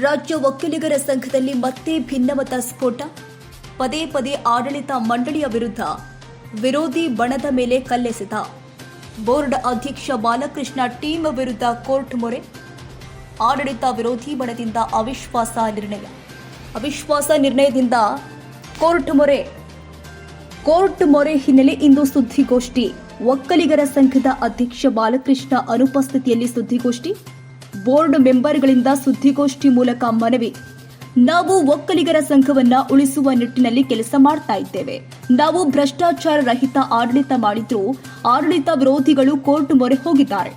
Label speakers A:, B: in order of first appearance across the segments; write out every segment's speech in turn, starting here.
A: ರಾಜ್ಯ ಒಕ್ಕಲಿಗರ ಸಂಘದಲ್ಲಿ ಮತ್ತೆ ಭಿನ್ನಮತ ಸ್ಫೋಟ? ಪದೇ ಪದೇ ಆಡಳಿತ ಮಂಡಳಿಯ ವಿರುದ್ಧ ವಿರೋಧಿ ಬಣದ ಮೇಲೆ ಕಲ್ಲೆಸೆತ. ಬೋರ್ಡ್ ಅಧ್ಯಕ್ಷ ಬಾಲಕೃಷ್ಣ ಟೀಮ್ ವಿರುದ್ಧ ಕೋರ್ಟ್ ಮೊರೆ. ಆಡಳಿತ ವಿರೋಧಿ ಬಣದಿಂದ ಅವಿಶ್ವಾಸ ನಿರ್ಣಯ. ಅವಿಶ್ವಾಸ ನಿರ್ಣಯದಿಂದ ಕೋರ್ಟ್ ಮೊರೆ. ಕೋರ್ಟ್ ಮೊರೆ ಹಿನ್ನೆಲೆ ಇಂದು ಸುದ್ದಿಗೋಷ್ಠಿ. ಒಕ್ಕಲಿಗರ ಸಂಘದ ಅಧ್ಯಕ್ಷ ಬಾಲಕೃಷ್ಣ ಅನುಪಸ್ಥಿತಿಯಲ್ಲಿ ಸುದ್ದಿಗೋಷ್ಠಿ. ಬೋರ್ಡ್ ಮೆಂಬರ್ಗಳಿಂದ ಸುದ್ದಿಗೋಷ್ಠಿ ಮೂಲಕ ಮನವಿ. ನಾವು ಒಕ್ಕಲಿಗರ ಸಂಘವನ್ನ ಉಳಿಸುವ ನಿಟ್ಟಿನಲ್ಲಿ ಕೆಲಸ ಮಾಡ್ತಾ ಇದ್ದೇವೆ. ನಾವು ಭ್ರಷ್ಟಾಚಾರ ರಹಿತ ಆಡಳಿತ ಮಾಡಿದ್ರೂ ಆಡಳಿತ ವಿರೋಧಿಗಳು ಕೋರ್ಟ್ ಮೊರೆ ಹೋಗಿದ್ದಾರೆ.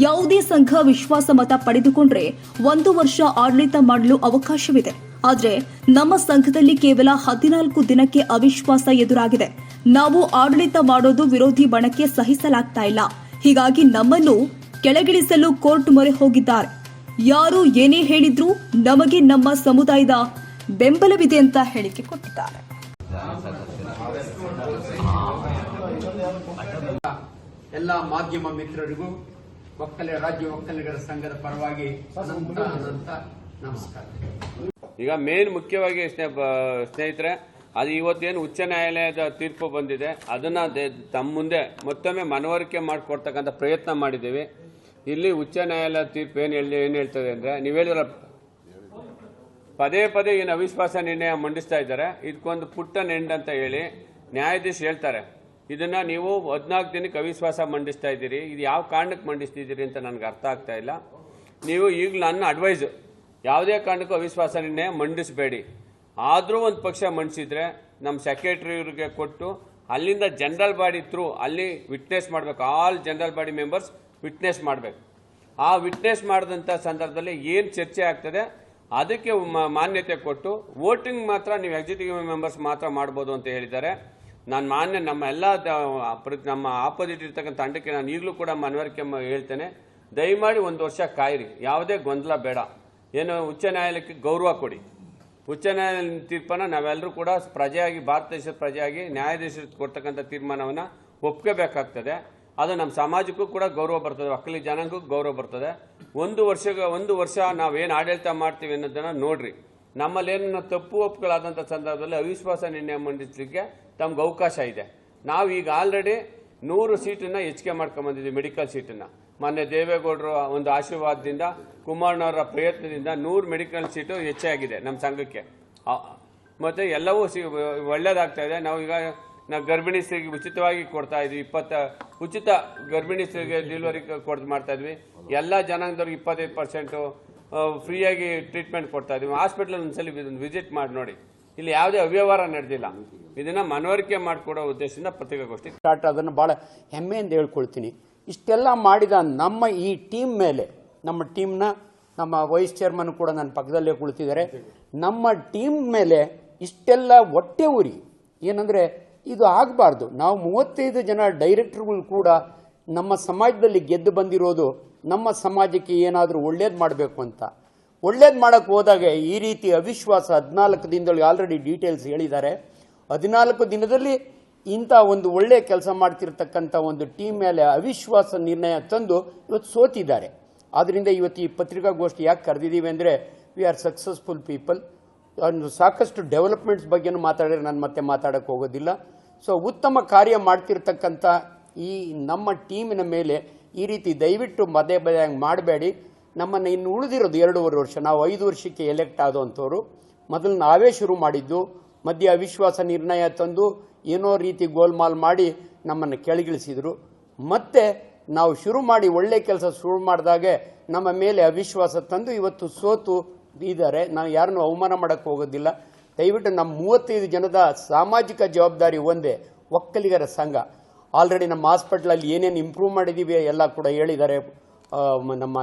A: ಯಾವುದೇ ಸಂಘ ವಿಶ್ವಾಸ ಮತ ಪಡೆದುಕೊಂಡ್ರೆ ಒಂದು ವರ್ಷ ಆಡಳಿತ ಮಾಡಲು ಅವಕಾಶವಿದೆ. ಆದರೆ ನಮ್ಮ ಸಂಘದಲ್ಲಿ ಕೇವಲ ಹದಿನಾಲ್ಕು ದಿನಕ್ಕೆ ಅವಿಶ್ವಾಸ ಎದುರಾಗಿದೆ. ನಾವು ಆಡಳಿತ ಮಾಡೋದು ವಿರೋಧಿ ಬಣಕ್ಕೆ ಸಹಿಸಲಾಗ್ತಾ ಇಲ್ಲ. ಹೀಗಾಗಿ ನಮ್ಮನ್ನು ಕೆಳಗಿಳಿಸಲು ಕೋರ್ಟ್ ಮೊರೆ ಹೋಗಿದ್ದಾರೆ. ಯಾರು ಏನೇ ಹೇಳಿದ್ರು ನಮಗೆ ನಮ್ಮ ಸಮುದಾಯದ ಬೆಂಬಲವಿದೆ ಅಂತ ಹೇಳಿಕೆ ಕೊಟ್ಟಿದ್ದಾರೆ.
B: ಎಲ್ಲ ಮಾಧ್ಯಮ ಮಿತ್ರರಿಗೂ ಒಕ್ಕಲಿಗ ರಾಜ್ಯ ಒಕ್ಕಲಿಗರ ಸಂಘದ ಪರವಾಗಿ ನಮಸ್ಕಾರ.
C: ಈಗ ಮೇನ್ ಮುಖ್ಯವಾಗಿ ಸ್ನೇ- ಸ್ನೇಹಿತರೆ ಅದು ಇವತ್ತೇನು ಉಚ್ಚ ನ್ಯಾಯಾಲಯದ ತೀರ್ಪು ಬಂದಿದೆ ಅದನ್ನ ದೆ- ತಮ್ಮ ಮುಂದೆ ಮತ್ತೊಮ್ಮೆ ಮನವರಿಕೆ ಮಾಡಿಕೊಡ್ತಕ್ಕಂಥ ಪ್ರಯತ್ನ ಮಾಡಿದ್ದೀವಿ. ಇಲ್ಲಿ ಉಚ್ಚ ನ್ಯಾಯಾಲಯ ತೀರ್ಪು ಏನು ಹೇಳಿ ಏನು ಹೇಳ್ತದೆ ಅಂದ್ರೆ ನೀವು ಹೇಳಿದ್ರ ಪದೇ ಪದೇ ಏನು ಅವಿಶ್ವಾಸ ನಿರ್ಣಯ ಮಂಡಿಸ್ತಾ ಇದ್ದಾರೆ. ಇದಕ್ಕೊಂದು ಪುಟ್ಟ ನೆಂಡ್ ಅಂತ ಹೇಳಿ ನ್ಯಾಯಾಧೀಶ ಹೇಳ್ತಾರೆ. ಇದನ್ನ ನೀವು ಹದಿನಾಲ್ಕು ದಿನಕ್ಕೆ ಅವಿಶ್ವಾಸ ಮಂಡಿಸ್ತಾ ಇದ್ದೀರಿ. ಇದು ಯಾವ ಕಾರಣಕ್ಕೆ ಮಂಡಿಸ್ತಿದ್ದೀರಿ ಅಂತ ನನಗೆ ಅರ್ಥ ಆಗ್ತಾ ಇಲ್ಲ. ನೀವು ಈಗ ನನ್ನ ಅಡ್ವೈಸ್ ಯಾವುದೇ ಕಾರಣಕ್ಕೂ ಅವಿಶ್ವಾಸ ನಿರ್ಣಯ ಮಂಡಿಸಬೇಡಿ. ಆದರೂ ಒಂದು ಪಕ್ಷ ಮಂಡಿಸಿದ್ರೆ ನಮ್ಮ ಸೆಕ್ರೆಟರಿವ್ರಿಗೆ ಕೊಟ್ಟು ಅಲ್ಲಿಂದ ಜನರಲ್ ಬಾಡಿ ಥ್ರೂ ಅಲ್ಲಿ ವಿಟ್ನೆಸ್ ಮಾಡಬೇಕು. All general body members witness ಮಾಡಬೇಕು. ಆ ವಿಟ್ನೆಸ್ ಮಾಡಿದಂಥ ಸಂದರ್ಭದಲ್ಲಿ ಏನು ಚರ್ಚೆ ಆಗ್ತದೆ, ಅದಕ್ಕೆ ಮಾನ್ಯತೆ ಕೊಟ್ಟು ವೋಟಿಂಗ್ ಮಾತ್ರ, ನೀವು ಎಕ್ಸಿಕ್ಯೂಟಿವ್ ಮೆಂಬರ್ಸ್ ಮಾತ್ರ ಮಾಡ್ಬೋದು ಅಂತ ಹೇಳಿದ್ದಾರೆ. ನಾನು ಮಾನ್ಯ, ನಮ್ಮ ಎಲ್ಲ ನಮ್ಮ ಆಪೋಸಿಟ್ ಇರ್ತಕ್ಕಂಥ ತಂಡಕ್ಕೆ ನಾನು ಈಗಲೂ ಕೂಡ ಮನವರಿಕೆ ಹೇಳ್ತೇನೆ. ದಯಮಾಡಿ ಒಂದು ವರ್ಷ ಕಾಯಿರಿ. ಯಾವುದೇ ಗೊಂದಲ ಬೇಡ. ಏನು ಉಚ್ಚ ನ್ಯಾಯಾಲಯಕ್ಕೆ ಗೌರವ ಕೊಡಿ. ಉಚ್ಚ ನ್ಯಾಯಾಲಯ ತೀರ್ಪನ್ನ ನಾವೆಲ್ಲರೂ ಕೂಡ ಪ್ರಜೆಯಾಗಿ, ಭಾರತ ದೇಶದ ಪ್ರಜೆಯಾಗಿ, ನ್ಯಾಯಾಧೀಶರು ಕೊಡ್ತಕ್ಕಂಥ ತೀರ್ಮಾನವನ್ನು ಒಪ್ಕೋಬೇಕಾಗ್ತದೆ. ಅದು ನಮ್ಮ ಸಮಾಜಕ್ಕೂ ಕೂಡ ಗೌರವ ಬರ್ತದೆ ಒಕ್ಕಲಿ ಜನಾಂಗಕ್ಕೂ ಗೌರವ ಬರ್ತದೆ. ಒಂದು ವರ್ಷ ಒಂದು ವರ್ಷ ನಾವೇನು ಆಡಳಿತ ಮಾಡ್ತೀವಿ ಅನ್ನೋದನ್ನ ನೋಡ್ರಿ. ನಮ್ಮಲ್ಲಿ ಏನು ತಪ್ಪು ಒಪ್ಪುಗಳಾದಂಥ ಸಂದರ್ಭದಲ್ಲಿ ಅವಿಶ್ವಾಸ ನಿರ್ಣಯ ಮಂಡಿಸಲಿಕ್ಕೆ ತಮ್ಗೆ ಅವಕಾಶ ಇದೆ. ನಾವು ಈಗ ಆಲ್ರೆಡಿ ನೂರು ಸೀಟನ್ನು ಹೆಚ್ಚಿಗೆ ಮಾಡ್ಕೊಂಬಂದಿದ್ದೀವಿ ಮೆಡಿಕಲ್ ಸೀಟನ್ನು. ಮೊನ್ನೆ ದೇವೇಗೌಡರು ಒಂದು ಆಶೀರ್ವಾದದಿಂದ, ಕುಮಾರಣ್ಣವರ ಪ್ರಯತ್ನದಿಂದ ನೂರು ಮೆಡಿಕಲ್ ಸೀಟು ಹೆಚ್ಚಾಗಿದೆ ನಮ್ಮ ಸಂಘಕ್ಕೆ. ಮತ್ತು ಎಲ್ಲವೂ ಸಿ, ಒಳ್ಳೇದಾಗ್ತಾ ಇದೆ. ನಾವು ಈಗ ನಾವು ಗರ್ಭಿಣಿ ಸ್ತ್ರೀಗೆ ಉಚಿತವಾಗಿ ಕೊಡ್ತಾ ಇದ್ವಿ. ಇಪ್ಪತ್ತ, ಉಚಿತ ಗರ್ಭಿಣಿ ಸ್ತ್ರೀಗೆ ಡೆಲಿವರಿ ಕೊಡ್ತಾ ಮಾಡ್ತಾ ಇದ್ವಿ. ಎಲ್ಲ ಜನಾಂಗದವ್ರಿಗೆ ಇಪ್ಪತ್ತೈದು ಪರ್ಸೆಂಟು ಫ್ರೀಯಾಗಿ ಟ್ರೀಟ್ಮೆಂಟ್ ಕೊಡ್ತಾ ಇದ್ವಿ. ಹಾಸ್ಪಿಟ್ಲ್ ಇದೊಂದು ವಿಸಿಟ್ ಮಾಡಿ ನೋಡಿ. ಇಲ್ಲಿ ಯಾವುದೇ ಅವ್ಯವಹಾರ ನಡೆದಿಲ್ಲ. ಇದನ್ನ ಮನವರಿಕೆ ಮಾಡಿಕೊಡೋ ಉದ್ದೇಶದಿಂದ ಪತ್ರಿಕಾಗೋಷ್ಠಿ
B: ಸ್ಟಾರ್ಟ್ ಅದನ್ನು ಭಾಳ ಹೆಮ್ಮೆಯಿಂದ ಹೇಳ್ಕೊಳ್ತೀನಿ. ಇಷ್ಟೆಲ್ಲ ಮಾಡಿದ ನಮ್ಮ ಈ ಟೀಮ್ ಮೇಲೆ, ನಮ್ಮ ಟೀಮ್ನ ನಮ್ಮ ವೈಸ್ ಚೇರ್ಮನ್ ಕೂಡ ನನ್ನ ಪಕ್ಕದಲ್ಲೇ ಕುಳಿತಿದ್ದಾರೆ. ನಮ್ಮ ಟೀಮ್ ಮೇಲೆ ಇಷ್ಟೆಲ್ಲ ಹೊಟ್ಟೆ ಉರಿ. ಏನಂದ್ರೆ ಇದು ಆಗಬಾರ್ದು. ನಾವು ಮೂವತ್ತೈದು ಜನ ಡೈರೆಕ್ಟರ್ಗಳು ಕೂಡ ನಮ್ಮ ಸಮಾಜದಲ್ಲಿ ಗೆದ್ದು ಬಂದಿರೋದು ನಮ್ಮ ಸಮಾಜಕ್ಕೆ ಏನಾದರೂ ಒಳ್ಳೇದು ಮಾಡಬೇಕು ಅಂತ. ಒಳ್ಳೇದು ಮಾಡೋಕ್ಕೆ ಹೋದಾಗ ಈ ರೀತಿ ಅವಿಶ್ವಾಸ ಹದಿನಾಲ್ಕು ದಿನದೊಳಗೆ ಆಲ್ರೆಡಿ ಡೀಟೇಲ್ಸ್ ಹೇಳಿದ್ದಾರೆ. ಹದಿನಾಲ್ಕು ದಿನದಲ್ಲಿ ಇಂಥ ಒಂದು ಒಳ್ಳೆಯ ಕೆಲಸ ಮಾಡ್ತಿರ್ತಕ್ಕಂಥ ಒಂದು ಟೀಮ್ ಮೇಲೆ ಅವಿಶ್ವಾಸ ನಿರ್ಣಯ ತಂದು ಇವತ್ತು ಸೋತಿದ್ದಾರೆ. ಆದ್ದರಿಂದ ಇವತ್ತು ಈ ಪತ್ರಿಕಾಗೋಷ್ಠಿ ಯಾಕೆ ಕರೆದಿದ್ದೀವಿ ಅಂದರೆ ವಿ ಆರ್ ಸಕ್ಸಸ್ಫುಲ್ ಪೀಪಲ್ ಸಾಕಷ್ಟು ಡೆವಲಪ್ಮೆಂಟ್ಸ್ ಬಗ್ಗೆನೂ ಮಾತಾಡಿದ್ರೆ ನಾನು ಮತ್ತೆ ಮಾತಾಡಕ್ಕೆ ಹೋಗೋದಿಲ್ಲ. ಸೊ ಉತ್ತಮ ಕಾರ್ಯ ಮಾಡ್ತಿರ್ತಕ್ಕಂಥ ಈ ನಮ್ಮ ಟೀಮಿನ ಮೇಲೆ ಈ ರೀತಿ ದಯವಿಟ್ಟು ಮದೆ ಬದಂಗೆ ಮಾಡಬೇಡಿ. ನಮ್ಮನ್ನು ಇನ್ನು ಉಳಿದಿರೋದು ಎರಡೂವರೆ ವರ್ಷ. ನಾವು ಐದು ವರ್ಷಕ್ಕೆ ಎಲೆಕ್ಟ್ ಆದಂಥವ್ರು. ಮೊದಲು ನಾವೇ ಶುರು ಮಾಡಿದ್ದು. ಮಧ್ಯ ಅವಿಶ್ವಾಸ ನಿರ್ಣಯ ತಂದು ಏನೋ ರೀತಿ ಗೋಲ್ಮಾಲ್ ಮಾಡಿ ನಮ್ಮನ್ನು ಕೆಳಗಿಳಿಸಿದರು. ಮತ್ತೆ ನಾವು ಶುರು ಮಾಡಿ ಒಳ್ಳೆ ಕೆಲಸ ಶುರು ಮಾಡಿದಾಗೆ ನಮ್ಮ ಮೇಲೆ ಅವಿಶ್ವಾಸ ತಂದು ಇವತ್ತು ಸೋತು ಇದ್ದಾರೆ ನಾವು ಯಾರನ್ನು ಅವಮಾನ ಮಾಡೋಕ್ಕೆ ಹೋಗೋದಿಲ್ಲ. ದಯವಿಟ್ಟು ನಮ್ಮ ಮೂವತ್ತೈದು ಜನದ ಸಾಮಾಜಿಕ ಜವಾಬ್ದಾರಿ ಒಂದೇ, ಒಕ್ಕಲಿಗರ ಸಂಘ. ಆಲ್ರೆಡಿ ನಮ್ಮ ಹಾಸ್ಪಿಟ್ಲಲ್ಲಿ ಏನೇನು ಇಂಪ್ರೂವ್ ಮಾಡಿದ್ದೀವಿ ಎಲ್ಲ ಕೂಡ ಹೇಳಿದ್ದಾರೆ ನಮ್ಮ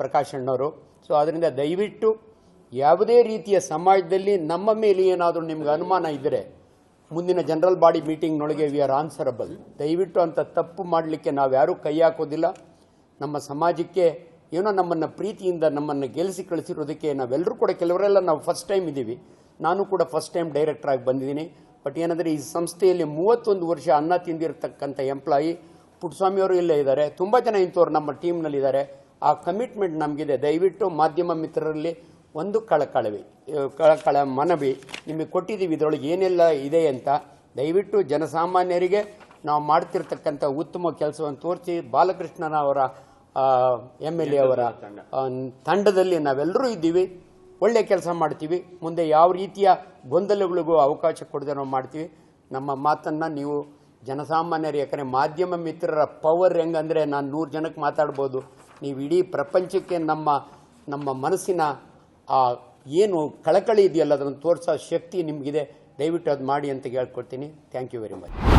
B: ಪ್ರಕಾಶಣ್ಣವರು ಸೊ ಅದರಿಂದ ದಯವಿಟ್ಟು ಯಾವುದೇ ರೀತಿಯ ಸಮಾಜದಲ್ಲಿ ನಮ್ಮ ಮೇಲೆ ಏನಾದರೂ ನಿಮ್ಗೆ ಅನುಮಾನ ಇದ್ದರೆ ಮುಂದಿನ ಜನರಲ್ ಬಾಡಿ ಮೀಟಿಂಗ್ನೊಳಗೆ ವಿ ಆರ್ ಆನ್ಸರಬಲ್ ದಯವಿಟ್ಟು ಅಂತ ತಪ್ಪು ಮಾಡಲಿಕ್ಕೆ ನಾವು ಯಾರೂ ಕೈ ಹಾಕೋದಿಲ್ಲ. ನಮ್ಮ ಸಮಾಜಕ್ಕೆ ಏನೋ ನಮ್ಮನ್ನು ಪ್ರೀತಿಯಿಂದ ನಮ್ಮನ್ನು ಗೆಲ್ಲಿಸಿ ಕಳಿಸಿರೋದಕ್ಕೆ ನಾವೆಲ್ಲರೂ ಕೂಡ ಕೆಲವರೆಲ್ಲ ನಾವು ಫಸ್ಟ್ ಟೈಮ್ ಇದ್ದೀವಿ. ನಾನು ಕೂಡ ಫಸ್ಟ್ ಟೈಮ್ ಡೈರೆಕ್ಟರ್ ಆಗಿ ಬಂದಿದ್ದೀನಿ. ಬಟ್ ಏನಂದರೆ ಈ ಸಂಸ್ಥೆಯಲ್ಲಿ ಮೂವತ್ತೊಂದು ವರ್ಷ ಅನ್ನ ತಿಂದಿರತಕ್ಕಂಥ ಎಂಪ್ಲಾಯಿ ಪುಟ್ಟಸ್ವಾಮಿ ಅವರು ಇಲ್ಲೇ ಇದ್ದಾರೆ. ತುಂಬ ಜನ ಇಂಥವ್ರು ನಮ್ಮ ಟೀಮ್ನಲ್ಲಿದ್ದಾರೆ ಆ ಕಮಿಟ್ಮೆಂಟ್ ನಮಗಿದೆ. ದಯವಿಟ್ಟು ಮಾಧ್ಯಮ ಮಿತ್ರರಲ್ಲಿ ಒಂದು ಕಳಕಳವಿ ಕಳಕಳ ಮನವಿ ನಿಮಗೆ ಕೊಟ್ಟಿದ್ದೀವಿ. ಇದರೊಳಗೆ ಏನೆಲ್ಲ ಇದೆ ಅಂತ ದಯವಿಟ್ಟು ಜನಸಾಮಾನ್ಯರಿಗೆ ನಾವು ಮಾಡ್ತಿರ್ತಕ್ಕಂಥ ಉತ್ತಮ ಕೆಲಸವನ್ನು ತೋರಿಸಿ. ಬಾಲಕೃಷ್ಣನ ಅವರ ಎಂ ಎಲ್ ಎ ಅವರ ತಂಡದಲ್ಲಿ ನಾವೆಲ್ಲರೂ ಇದ್ದೀವಿ. ಒಳ್ಳೆ ಕೆಲಸ ಮಾಡ್ತೀವಿ. ಮುಂದೆ ಯಾವ ರೀತಿಯ ಗೊಂದಲಗಳಿಗೂ ಅವಕಾಶ ಕೊಡದೆ ನಾವು ಮಾಡ್ತೀವಿ. ನಮ್ಮ ಮಾತನ್ನು ನೀವು ಜನಸಾಮಾನ್ಯರು ಯಾಕಂದರೆ ಮಾಧ್ಯಮ ಮಿತ್ರರ ಪವರ್ ಹೆಂಗಂದರೆ ನಾನು ನೂರು ಜನಕ್ಕೆ ಮಾತಾಡ್ಬೋದು. ನೀವು ಇಡೀ ಪ್ರಪಂಚಕ್ಕೆ ನಮ್ಮ ನಮ್ಮ ಮನಸ್ಸಿನ ಆ ಏನು ಕಳಕಳಿ ಇದೆಯಲ್ಲ ಅದನ್ನು ತೋರಿಸೋ ಶಕ್ತಿ ನಿಮಗಿದೆ. ದಯವಿಟ್ಟು ಅದು ಮಾಡಿ ಅಂತ ಕೇಳ್ಕೊಡ್ತೀನಿ ಥ್ಯಾಂಕ್ ಯು ವೆರಿ ಮಚ್